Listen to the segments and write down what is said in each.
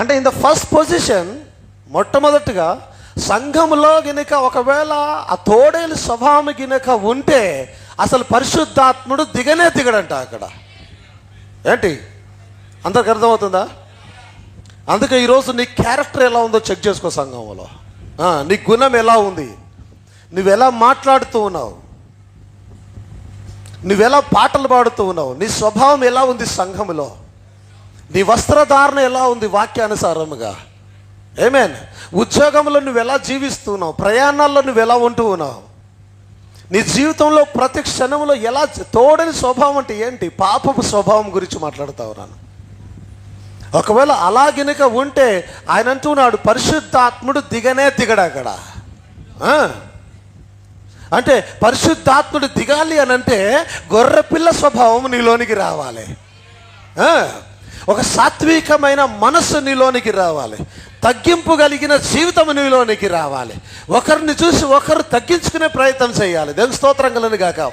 అంటే in the first position మొట్టమొదటిగా సంఘంలో గినక ఒకవేళ ఆ తోడేలు స్వభావం గినక ఉంటే అసలు పరిశుద్ధాత్ముడు దిగనే దిగడంట అక్కడ. ఏంటి? అందరికి అర్థమవుతుందా? అందుకే ఈరోజు నీ క్యారెక్టర్ ఎలా ఉందో చెక్ చేసుకో సంఘంలో నీ గుణం ఎలా ఉంది? నువ్వు ఎలా మాట్లాడుతూ ఉన్నావు? నువ్వెలా పాటలు పాడుతూ ఉన్నావు? నీ స్వభావం ఎలా ఉంది సంఘములో? నీ వస్త్రధారణ ఎలా ఉంది వాక్యానుసారముగా? ఏమేన్ ఉద్యోగంలో నువ్వు ఎలా జీవిస్తున్నావు? ప్రయాణాల్లో నువ్వు ఎలా ఉంటూ ఉన్నావు? నీ జీవితంలో ప్రతి క్షణంలో ఎలా తోడని స్వభావం అంటే ఏంటి? పాపపు స్వభావం గురించి మాట్లాడుతా ఉన్నాను ఒకవేళ అలా గినక ఉంటే ఆయన అంటున్నాడు పరిశుద్ధాత్ముడు దిగనే దిగడు అక్కడ అంటే పరిశుద్ధాత్ముడు దిగాలి అని అంటే గొర్రెపిల్ల స్వభావం నీలోనికి రావాలి. ఒక సాత్వికమైన మనస్సు నీలోనికి రావాలి. తగ్గింపు కలిగిన జీవితం నీలోనికి రావాలి. ఒకరిని చూసి ఒకరు తగ్గించుకునే ప్రయత్నం చేయాలి. దేవుని స్తోత్రం కలను గాక.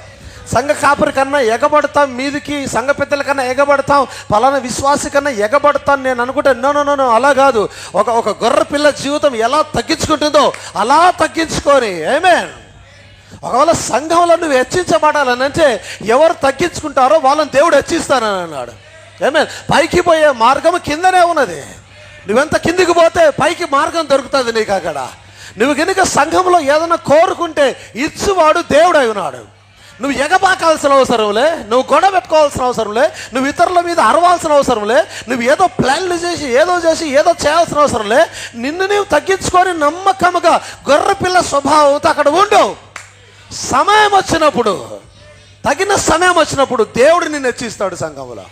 సంఘ కాపరి కన్నా ఎగబడతాం మీదికి సంఘ పెద్దల కన్నా ఎగబడతాం పలానా విశ్వాసి కన్నా ఎగబడతాను నేను అనుకుంటే నో నో నో, అలా కాదు. ఒక ఒక గొర్రె పిల్ల జీవితం ఎలా తగ్గించుకుంటుందో అలా తగ్గించుకొని ఏమే ఒకవేళ సంఘంలో నువ్వు హెచ్చించబడాలని అంటే ఎవరు తగ్గించుకుంటారో వాళ్ళని దేవుడు హెచ్చిస్తానని అన్నాడు. ఏమే పైకి పోయే మార్గం కిందనే ఉన్నది. నువ్వెంత కిందికి పోతే పైకి మార్గం దొరుకుతుంది నీకు అక్కడ. నువ్వు కనుక సంఘంలో ఏదైనా కోరుకుంటే ఇచ్చువాడు దేవుడై ఉన్నాడు. నువ్వు ఎగబాకాల్సిన అవసరంలే నువ్వు గొడవ పెట్టుకోవాల్సిన అవసరంలే నువ్వు ఇతరుల మీద అరవాల్సిన అవసరం లే నువ్వు ఏదో ప్లాన్లు చేసి ఏదో చేసి ఏదో చేయాల్సిన అవసరం లే నిన్ను నీవు తగ్గించుకొని నమ్మకముగా గొర్రెపిల్ల స్వభావంతో అక్కడ ఉండవు సమయం వచ్చినప్పుడు తగిన సమయం వచ్చినప్పుడు దేవుడు నిన్ను హెచ్చిస్తాడు సంఘంలో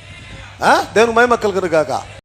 దేవుని మహిమ కలుగును గాక